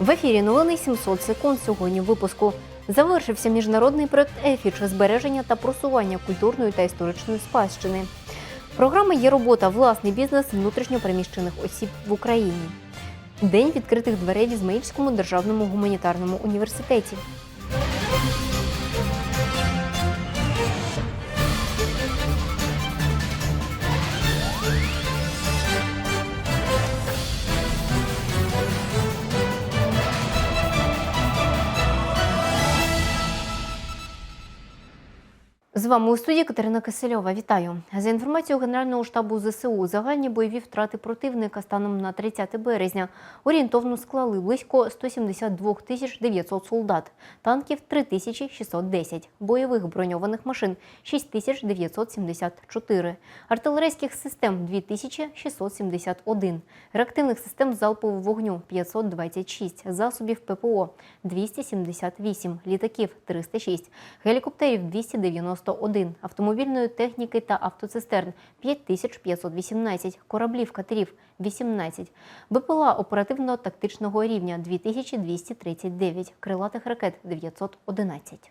В ефірі новини 700 секунд сьогодні в випуску. Завершився міжнародний проект ЕФІЧ збереження та просування культурної та історичної спадщини. Програми є робота, власний бізнес внутрішньопереміщених осіб в Україні. День відкритих дверей в Ізмаїльському державному гуманітарному університеті. З вами у студії Катерина Кисельова. Вітаю. За інформацією Генерального штабу ЗСУ, загальні бойові втрати противника станом на 30 березня орієнтовно склали близько 172 тисяч 900 солдат, танків 3610, бойових броньованих машин 6974, артилерійських систем 2671, реактивних систем залпового вогню 526, засобів ППО 278, літаків 306, гелікоптерів 291, автомобільної техніки та автоцистерн. 5518, кораблів катерів 18, БПЛА оперативно-тактичного рівня 2239, крилатих ракет 911.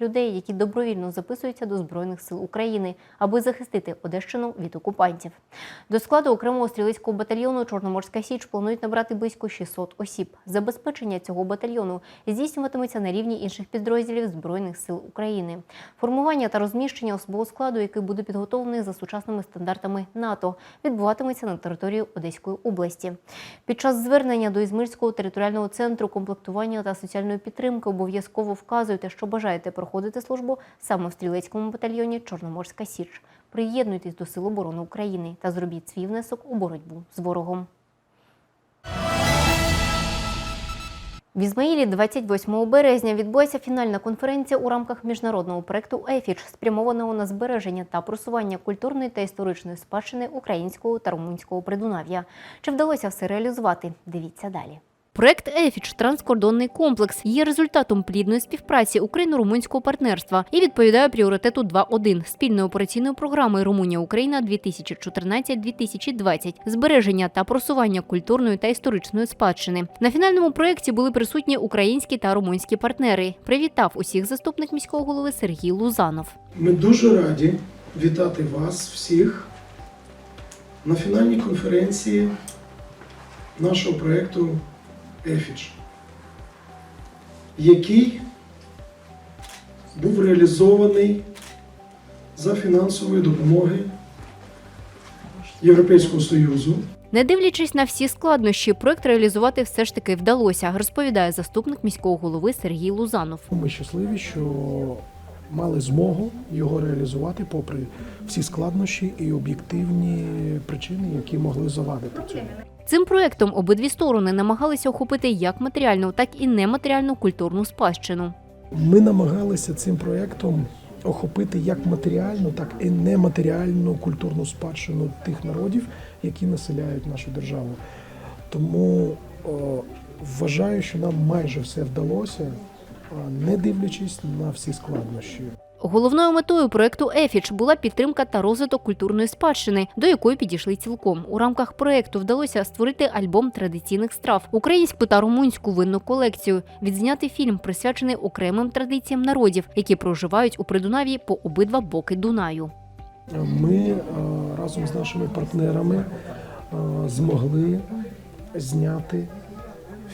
людей, які добровільно записуються до Збройних сил України, аби захистити Одещину від окупантів. До складу окремого стрілецького батальйону Чорноморська Січ планують набрати близько 600 осіб. Забезпечення цього батальйону здійснюватиметься на рівні інших підрозділів Збройних сил України. Формування та розміщення особового складу, який буде підготовлений за сучасними стандартами НАТО, відбуватиметься на території Одеської області. Під час звернення до Ізмирського територіального центру комплектування та соціальної підтримки обов'язково вказуйте, що бажаєте проходити службу саме в стрілецькому батальйоні Чорноморська Січ. Приєднуйтесь до Сил оборони України та зробіть свій внесок у боротьбу з ворогом. В Ізмаїлі 28 березня відбулася фінальна конференція у рамках міжнародного проекту ЕФІЧ, спрямованого на збереження та просування культурної та історичної спадщини українського та румунського придунав'я. Чи вдалося все реалізувати? Дивіться далі. Проект ЕФІЧ транскордонний комплекс є результатом плідної співпраці україно-румунського партнерства і відповідає пріоритету 2.1 спільної операційної програми Румунія Україна 2014-2020 збереження та просування культурної та історичної спадщини. На фінальному проєкті були присутні українські та румунські партнери. Привітав усіх заступник міського голови Сергій Лузанов. Ми дуже раді вітати вас всіх на фінальній конференції нашого проєкту ЕФІЧ, який був реалізований за фінансової допомоги Європейського Союзу. Не дивлячись на всі складнощі, проект реалізувати все ж таки вдалося, розповідає заступник міського голови Сергій Лузанов. Ми щасливі, що мали змогу його реалізувати, попри всі складнощі і об'єктивні причини, які могли завадити цьому. Цим проектом обидві сторони намагалися охопити як матеріальну, так і нематеріальну культурну спадщину. Ми намагалися цим проєктом охопити як матеріальну, так і нематеріальну культурну спадщину тих народів, які населяють нашу державу. Тому о, вважаю, що нам майже все вдалося, не дивлячись на всі складнощі. Головною метою проекту ЕФІЧ була підтримка та розвиток культурної спадщини, до якої підійшли цілком. У рамках проекту вдалося створити альбом традиційних страв, українську та румунську винну колекцію, відзняти фільм, присвячений окремим традиціям народів, які проживають у Придунаві по обидва боки Дунаю. Ми е, разом з нашими партнерами е, змогли зняти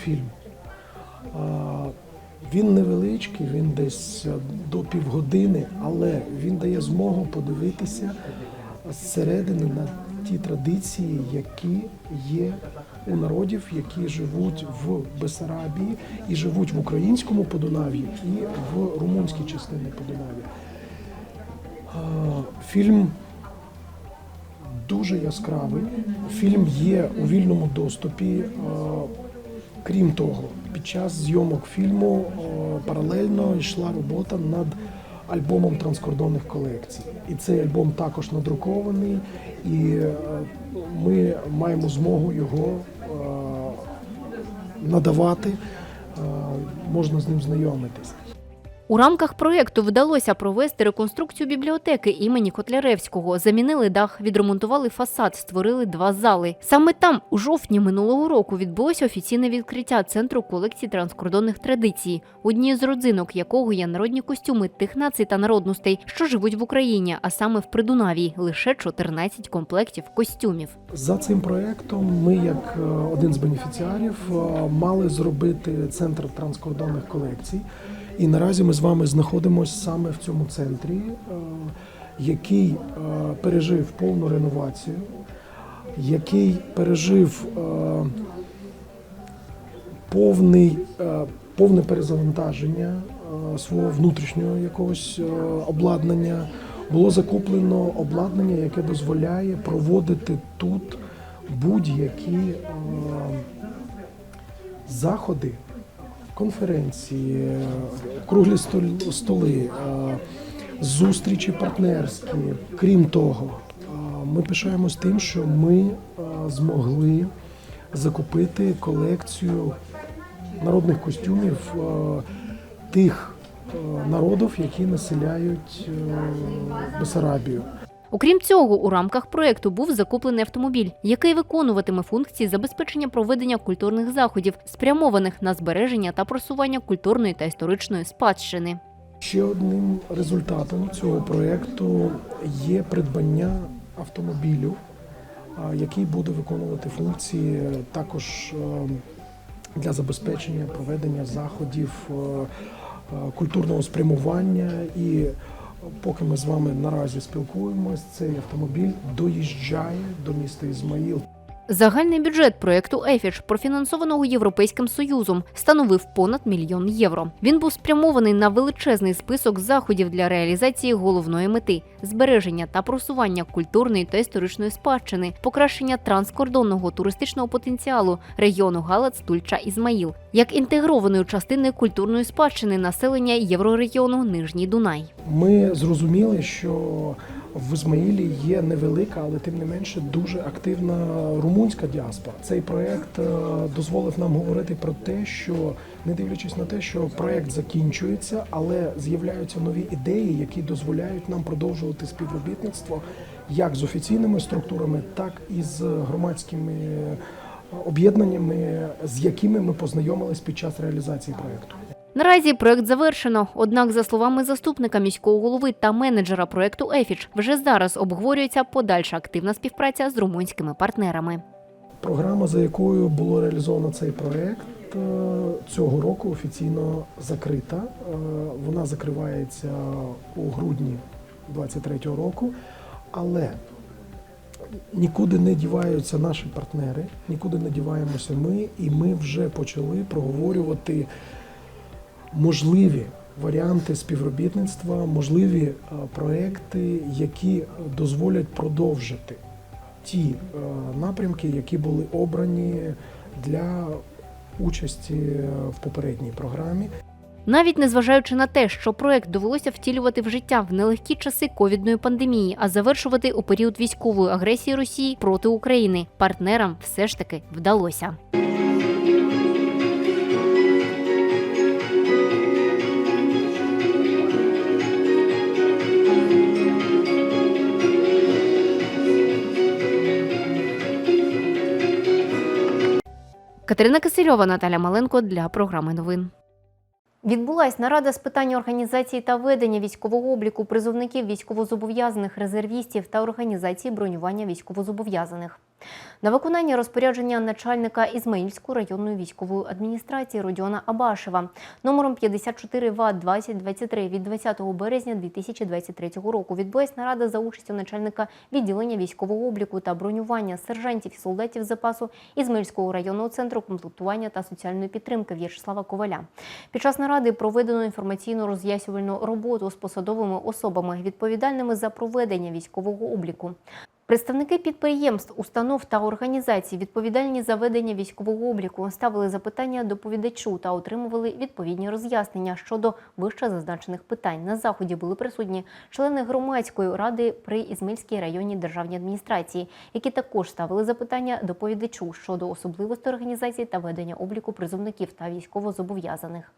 фільм. Е, Він невеличкий, він десь е, до півгодини, але він дає змогу подивитися зсередини на ті традиції, які є у народів, які живуть в Бесарабії і живуть в українському Подунав'ї і в румунській частині Подунав'я. Е, Фільм дуже яскравий. Фільм є у вільному доступі. Крім того, під час зйомок фільму е, паралельно йшла робота над альбомом транскордонних колекцій. І цей альбом також надрукований, і е, ми маємо змогу його е, надавати, можна з ним знайомитись. У рамках проєкту вдалося провести реконструкцію бібліотеки імені Котляревського. Замінили дах, відремонтували фасад, створили два зали. Саме там, у жовтні минулого року, відбулося офіційне відкриття центру колекції транскордонних традицій, однією з родзинок якого є народні костюми тих націй та народностей, що живуть в Україні, а саме в Придунавії лише 14 комплектів костюмів. За цим проектом ми, як е, один з бенефіціарів, е, мали зробити центр транскордонних колекцій. І наразі ми з вами знаходимося саме в цьому центрі, е, який е, пережив повну реновацію, який пережив е, повний, повне перезавантаження свого внутрішнього якогось обладнання. Було закуплено обладнання, яке дозволяє проводити тут будь-які заходи, конференції, круглі столи, е, зустрічі партнерські. Крім того, е, ми пишаємось тим, що ми е, змогли закупити колекцію народних костюмів тих народів, які населяють Бесарабію. Окрім цього, у рамках проєкту був закуплений автомобіль, який виконуватиме функції забезпечення проведення культурних заходів, спрямованих на збереження та просування культурної та історичної спадщини. Ще одним результатом цього проєкту є придбання автомобілю, який буде виконувати функції також е, для забезпечення проведення заходів е, е, культурного спрямування. І поки ми з вами наразі спілкуємось, цей автомобіль доїжджає до міста Ізмаїл. Загальний бюджет проєкту ЕФІШ, профінансованого Європейським Союзом, становив понад мільйон євро. Він був спрямований на величезний список заходів для реалізації головної мети збереження та просування культурної та історичної спадщини, покращення транскордонного туристичного потенціалу регіону Галац, Тульча, Ізмаїл, як інтегрованої частини культурної спадщини населення єврорегіону Нижній Дунай. Ми зрозуміли, що в Ізмаїлі є невелика, але тим не менше дуже активна румунська діаспора. Цей проект е, дозволив нам говорити про те, що не дивлячись на те, що проект закінчується, але з'являються нові ідеї, які дозволяють нам продовжувати співробітництво як з офіційними структурами, так і з громадськими е, об'єднаннями, з якими ми познайомились під час реалізації проекту. Наразі проект завершено. Однак, за словами заступника міського голови та менеджера проекту ЕФІЧ, вже зараз обговорюється подальша активна співпраця з румунськими партнерами. Програма, за якою було реалізовано цей проект, е, цього року офіційно закрита. Е, Вона закривається у грудні 2023 року, але нікуди не діваються наші партнери, нікуди не діваємося ми, і ми вже почали проговорювати можливі варіанти співробітництва, можливі е, проекти, які дозволять продовжити ті е, напрямки, які були обрані для участі е, в попередній програмі. Навіть незважаючи на те, що проект довелося втілювати в життя в нелегкі часи ковідної пандемії, а завершувати у період військової агресії Росії проти України, партнерам все ж таки вдалося. Катерина Кисельова, Наталя Маленко для програми новин. Відбулась нарада з питань організації та ведення військового обліку призовників військовозобов'язаних резервістів та організації бронювання військовозобов'язаних. На виконання розпорядження начальника Ізмаїльської районної військової адміністрації Родіона Абашева номером 54 ва 2023 від 20 березня 2023 року відбулась нарада за участю начальника відділення військового обліку та бронювання сержантів і солдатів запасу Ізмаїльського районного центру комплектування та соціальної підтримки В'ячеслава Коваля. Під час наради проведено інформаційно роз'ясювальну роботу з посадовими особами, відповідальними за проведення військового обліку. Представники підприємств, установ та організацій, відповідальні за ведення військового обліку, ставили запитання доповідачу та отримували відповідні роз'яснення щодо вище зазначених питань. На заході були присутні члени громадської ради при Ізмельській районній державній адміністрації, які також ставили запитання доповідачу щодо особливостей організації та ведення обліку призовників та військовозобов'язаних.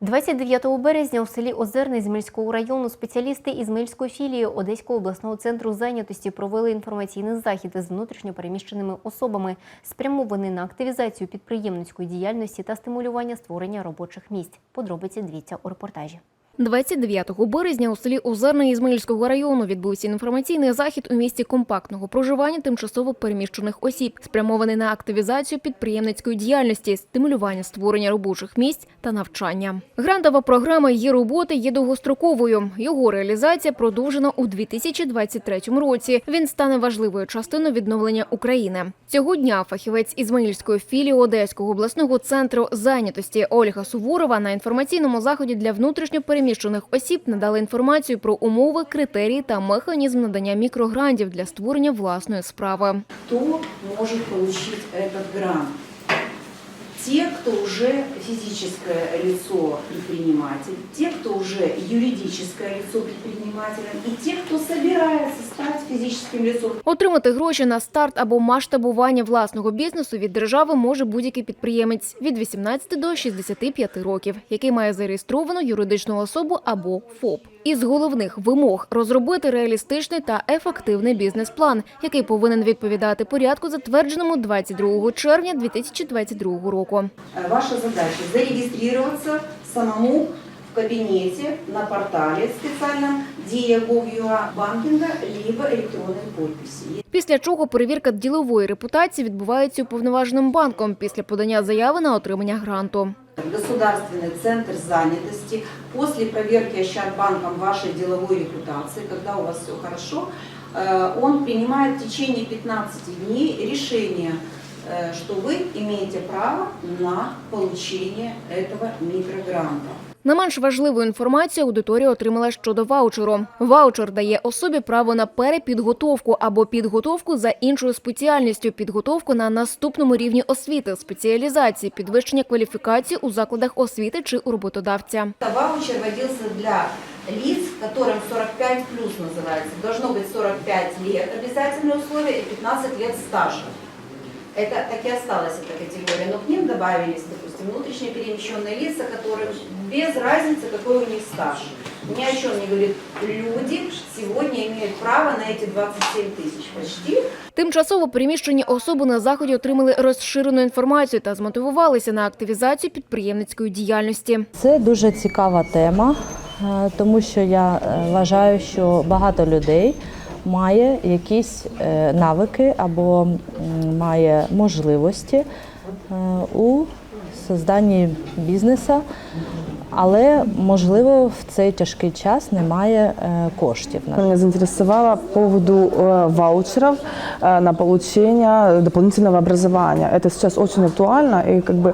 29 березня у селі Озерне Ізмельського району спеціалісти із Мильської філії Одеського обласного центру зайнятості провели інформаційний захід з внутрішньопереміщеними особами, спрямований на активізацію підприємницької діяльності та стимулювання створення робочих місць. Подробиці дивіться у репортажі. 29 березня у селі Озерне Ізмаїльського району відбувся інформаційний захід у місті компактного проживання тимчасово переміщених осіб, спрямований на активізацію підприємницької діяльності, стимулювання створення робочих місць та навчання. Грантова програма її роботи є довгостроковою. Його реалізація продовжена у 2023 році. Він стане важливою частиною відновлення України. Цього дня фахівець Ізмаїльської філії Одеського обласного центру зайнятості Ольга Суворова на інформаційному заході для внутрішньопереміщених осіб надали інформацію про умови, критерії та механізм надання мікрогрантів для створення власної справи. Хто може отримати цей грант. Те, кто уже физическое лицо предприниматель, те, кто уже юридическое лицо предпринимателем и те, кто собирается стать физическим лицом. Отримати гроші на старт або масштабування власного бізнесу від держави може будь-який підприємець від 18 до 65 років, який має зареєстровану юридичну особу або ФОП. Із головних вимог розробити реалістичний та ефективний бізнес-план, який повинен відповідати порядку, затвердженому 22 червня 2022 року. Э, Ваша задача зарегистрироваться самому в кабинете на портале специальном dia.gov.ua банкинга либо электронной подписи. Після чого перевірка ділової репутації відбувається уповноваженим банком після подання заяви на отримання гранту. Государственный центр занятости после проверки Ощадбанком вашей деловой репутации, когда у вас все хорошо, э, он принимает в течение 15 дней решение, э, что вы имеете право на получение этого микрогранта. Не менш важливу інформацію аудиторія отримала щодо ваучеру. Ваучер дає особі право на перепідготовку або підготовку за іншою спеціальністю, підготовку на наступному рівні освіти, спеціалізації, підвищення кваліфікації у закладах освіти чи у роботодавця. Это Ваучер вводился для лиц, которым 45 плюс называется. Должно быть 45 лет обязательное условие и 15 лет стажа. Это так и осталась эта категория. Но к ним добавились, допустим, внутренне перемещенные лица, которым без разницы, какой у них стаж. Ни о чем не говорит. Люди сегодня имеют право на эти 27 тысяч почти Тимчасово переміщені особи на заході отримали розширену інформацію та змотивувалися на активізацію підприємницької діяльності. Це дуже цікава тема, е, тому що я е, вважаю, що багато людей має якісь е, навики або м, має можливості е, у созданні бізнесу, але можливо в цей тяжкий час немає е, коштів. на Меня заинтересовало по поводу э, ваучеров э, на получение дополнительного образования. Это сейчас очень актуально, и как бы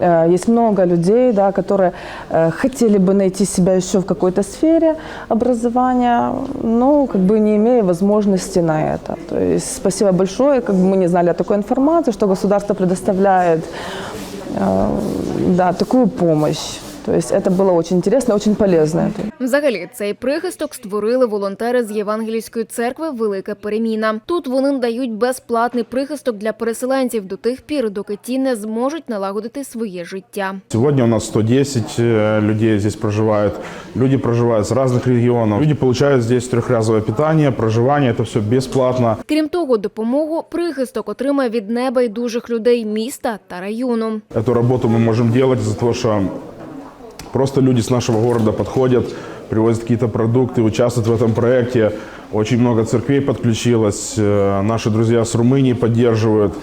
э, есть много людей, да, которые э, хотели бы найти себя еще в какой-то сфере образования, но как бы не имея возможности на это. То есть спасибо большое, как бы мы не знали о такой информации, что государство предоставляет э, да, такую помощь. То есть это было очень интересно, очень полезно. Взагалі, цей прихисток створили волонтери з Євангелійської церкви Велика Переміна. Тут вони надають безплатний прихисток для переселенців до тих пір, доки ті не зможуть налагодити своє життя. Сегодня у нас 110 э, людей здесь проживают. Люди проживают с разных регионов. Люди получают здесь трехразовое питание, проживание. Это все бесплатно. Крім того, допомогу прихисток отримає від небайдужих людей міста та району. Эту работу мы можем делать из-за того, что просто люди с нашего города подходят, привозят какие-то продукты, участвуют в этом проекте. Очень много церквей подключилось. Э, Наши друзья с Румынии поддерживают.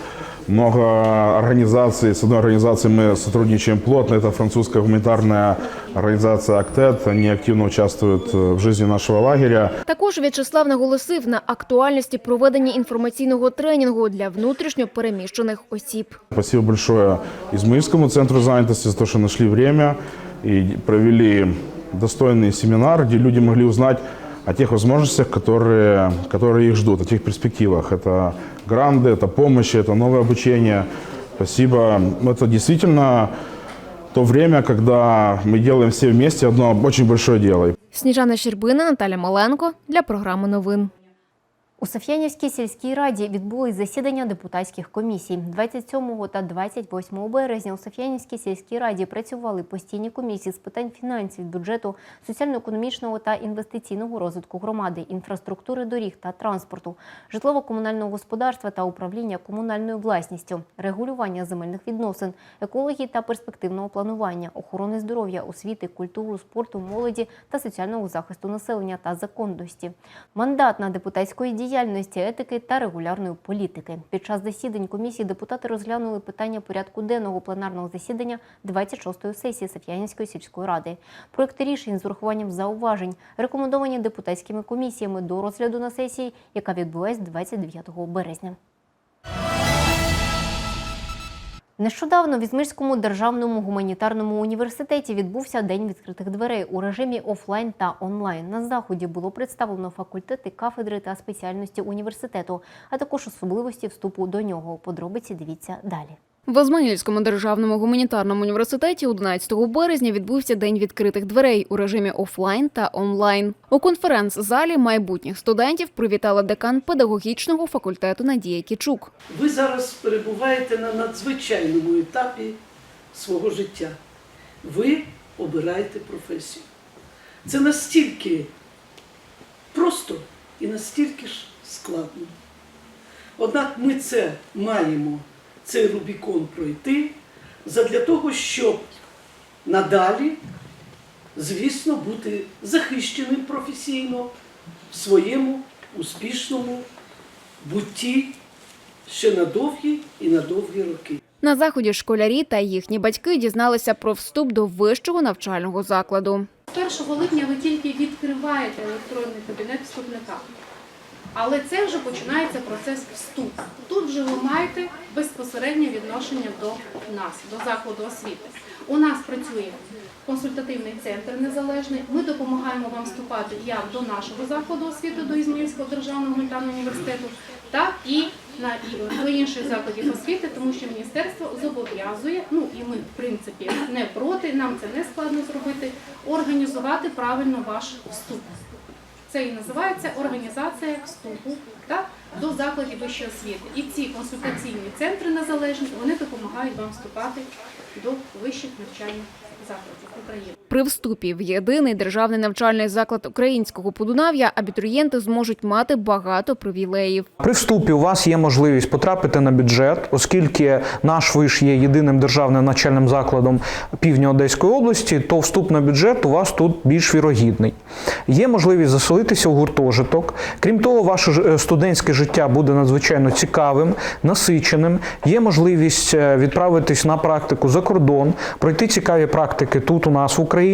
Много организаций. С одной организацией мы сотрудничаем плотно. Это французская гуманитарная организация «Актет». Они активно участвуют э, в жизни нашего лагеря. Також В'ячеслав наголосив на актуальності проведення інформаційного тренінгу для внутрішньо переміщених осіб. Спасибо большое Измаильскому центру занятости за то, что нашли время и провели достойный семинар, где люди могли узнать о тех возможностях, которые, которые их ждут, о тех перспективах. Это гранды, это помощь, это новое обучение. Спасибо. Это действительно то время, когда мы делаем все вместе одно очень большое дело. Сніжана Щербина, Наталя Маленко для програми новин. У Соф'янівській сільській раді відбулись засідання депутатських комісій. 27 та 28 березня у Соф'янівській сільській раді працювали постійні комісії з питань фінансів, бюджету, соціально-економічного та інвестиційного розвитку громади, інфраструктури доріг та транспорту, житлово-комунального господарства та управління комунальною власністю, регулювання земельних відносин, екології та перспективного планування, охорони здоров'я, освіти, культуру, спорту, молоді та соціального захисту населення та законності. Мандатна депутатської діяльності, етики та регулярної політики. Під час засідань комісії депутати розглянули питання порядку денного пленарного засідання 26-ї сесії Саф'янівської сільської ради. Проекти рішень з урахуванням зауважень рекомендовані депутатськими комісіями до розгляду на сесії, яка відбулась 29 березня. Нещодавно в Ізмирському державному гуманітарному університеті відбувся День відкритих дверей у режимі офлайн та онлайн. На заході було представлено факультети, кафедри та спеціальності університету, а також особливості вступу до нього. Подробиці дивіться далі. В Ізмаїльському державному гуманітарному університеті 11 березня відбувся день відкритих дверей у режимі офлайн та онлайн. У конференц-залі майбутніх студентів привітала декан педагогічного факультету Надія Кічук. Ви зараз перебуваєте на надзвичайному етапі свого життя. Ви обираєте професію. Це настільки просто і настільки ж складно. Однак ми це маємо, цей Рубікон пройти задля того, щоб надалі, звісно, бути захищеним професійно в своєму успішному бутті ще на довгі і на довгі роки. На заході школярі та їхні батьки дізналися про вступ до вищого навчального закладу. 1 липня ви тільки відкриваєте електронний кабінет вступника. Але це вже починається процес вступу. Тут вже ви маєте безпосереднє відношення до нас, до закладу освіти. У нас працює консультативний центр незалежний. Ми допомагаємо вам вступати як до нашого закладу освіти, до Ізмаїльського державного гуманітарного університету, так і на до інших закладів освіти, тому що міністерство зобов'язує, ну і ми в принципі не проти, нам це не складно зробити, організувати правильно ваш вступ. Це і називається організація вступу так, до закладів вищої освіти. І ці консультаційні центри незалежні вони допомагають вам вступати до вищих навчальних закладів України. При вступі в єдиний державний навчальний заклад українського Подунав'я абітурієнти зможуть мати багато привілеїв. При вступі у вас є можливість потрапити на бюджет, оскільки наш виш є єдиним державним навчальним закладом півдня Одеської області, то вступ на бюджет у вас тут більш вірогідний. Є можливість заселитися в гуртожиток. Крім того, ваше е, студентське життя буде надзвичайно цікавим, насиченим. Є можливість е, відправитись на практику за кордон, пройти цікаві практики тут у нас в Україні.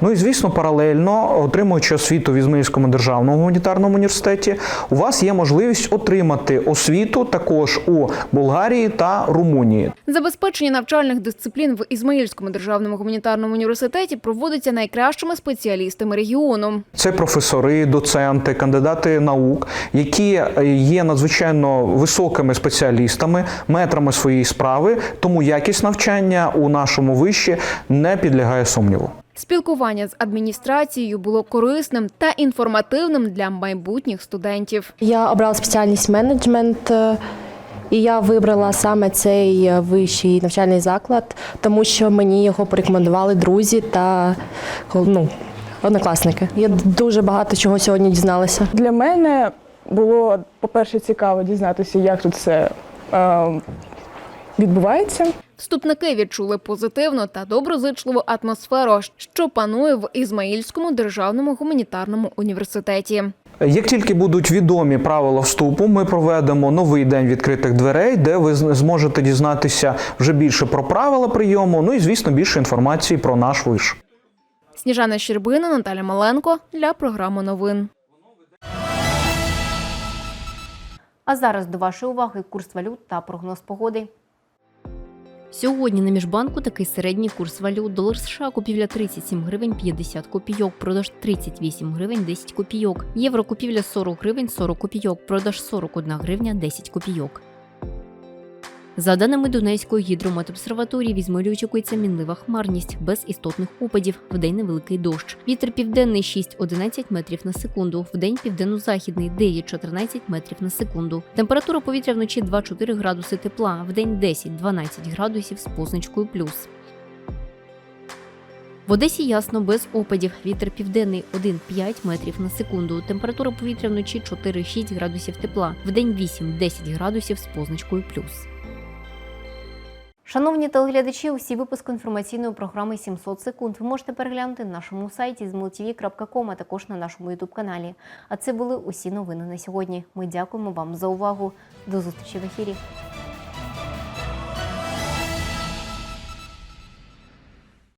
Ну і звісно, паралельно отримуючи освіту в Ізмаїльському державному гуманітарному університеті, у вас є можливість отримати освіту також у Болгарії та Румунії. Забезпечення навчальних дисциплін в Ізмаїльському державному гуманітарному університеті проводиться найкращими спеціалістами регіону. Це професори, доценти, кандидати наук, які є надзвичайно високими спеціалістами, метрами своєї справи, тому якість навчання у нашому виші не підлягає сумніву. Спілкування з адміністрацією було корисним та інформативним для майбутніх студентів. Я обрала спеціальність менеджмент, е, і я вибрала саме цей е, вищий навчальний заклад, тому що мені його порекомендували друзі та ну, однокласники. Я дуже багато чого сьогодні дізналася. Для мене було, по-перше, цікаво дізнатися, як тут все е, відбувається. Вступники відчули позитивну та доброзичливу атмосферу, що панує в Ізмаїльському державному гуманітарному університеті. Як тільки будуть відомі правила вступу, ми проведемо новий день відкритих дверей, де ви зможете дізнатися вже більше про правила прийому, ну і звісно більше інформації про наш виш. Сніжана Щербина, Наталя Маленко для програми новин. А зараз до вашої уваги курс валют та прогноз погоди. Сьогодні на міжбанку такий середній курс валют. Долар США купівля 37 гривень 50 копійок, продаж 38 гривень 10 копійок. Євро купівля 40 гривень 40 копійок, продаж 41 гривня 10 копійок. За даними Донецької гідрометобсерваторії, візьмою очікується мінлива хмарність без істотних опадів. Вдень невеликий дощ. Вітер південний 6-11 метрів на секунду. Вдень південно-західний 9-14 метрів на секунду. Температура повітря вночі 2-4 градуси тепла, вдень 10-12 градусів з позначкою плюс. В Одесі ясно без опадів. Вітер південний 1-5 метрів на секунду. Температура повітря вночі 4-6 градусів тепла, вдень 8-10 градусів з позначкою плюс. Шановні телеглядачі, усі випуски інформаційної програми «700 секунд ви можете переглянути на нашому сайті zmltv.com, а також на нашому ютуб-каналі. А це були усі новини на сьогодні. Ми дякуємо вам за увагу. До зустрічі в ефірі.